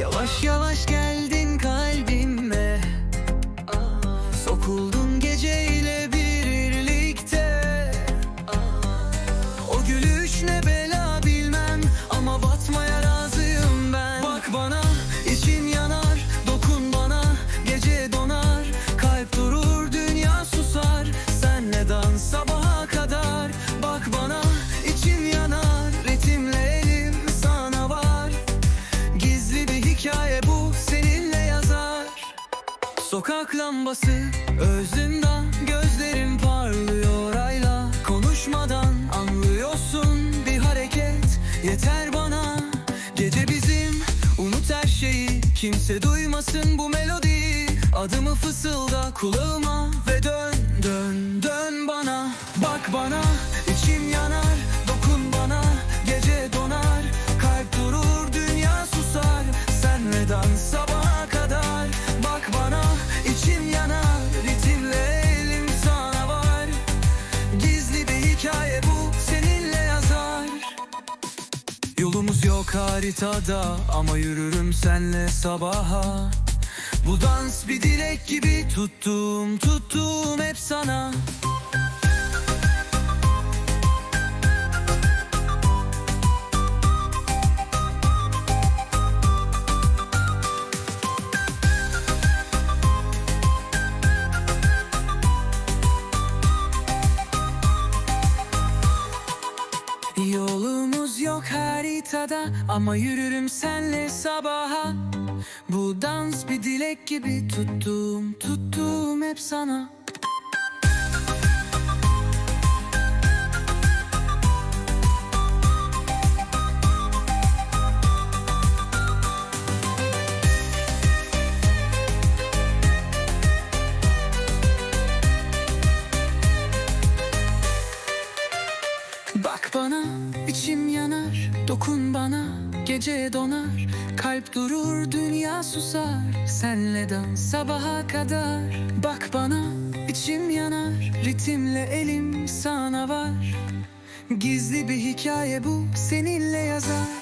Yavaş yavaş geldin kalbime. Sokuldu hikaye bu seninle yazar. Sokak lambası özünden gözlerim parlıyor ayla. Konuşmadan anlıyorsun bir hareket. Yeter bana Gece bizim. Unut her şeyi kimse duymasın bu melodiyi. Adımı fısılda kulağıma Yolumuz yok haritada ama yürürüm senle sabaha. Bu dans bir dilek gibi tuttum tuttum hep sana. Yolumuz yok haritada. Ama yürürüm senle sabaha. Bu dans bir dilek gibi tuttum tuttum hep sana Bak bana içim yanar Dokun bana gece donar Kalp durur dünya susar Senle dans sabaha kadar. Bak bana içim yanar Ritimle elim sana var. Gizli bir hikaye bu seninle yazar